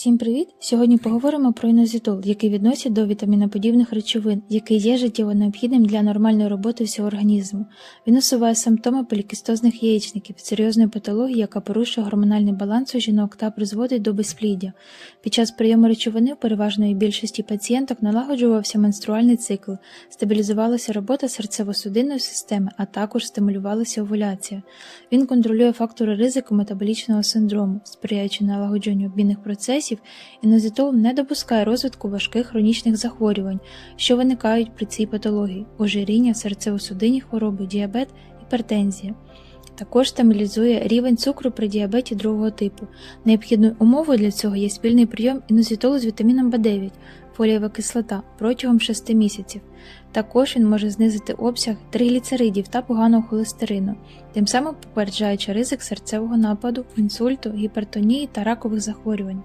Всім привіт! Сьогодні поговоримо про інозітол, який відносять до вітаміноподібних речовин, який є життєво необхідним для нормальної роботи всього організму. Він усуває симптоми полікістозних яєчників, серйозної патології, яка порушує гормональний баланс у жінок та призводить до безпліддя. Під час прийому речовини у переважної більшості пацієнток налагоджувався менструальний цикл, стабілізувалася робота серцево-судинної системи, а також стимулювалася овуляція. Він контролює фактори ризику метаболічного синдрому, сприяючи налагодженню обмінних процесів, інозитол не допускає розвитку важких хронічних захворювань, що виникають при цій патології: ожиріння, серцево-судинні хвороби, діабет, гіпертензія. Також стабілізує рівень цукру при діабеті другого типу. Необхідною умовою для цього є спільний прийом інозитолу з вітаміном В9, фолієва кислота протягом 6 місяців. Також він може знизити обсяг тригліцеридів та поганого холестерину, тим самим попереджаючи ризик серцевого нападу, інсульту, гіпертонії та ракових захворювань.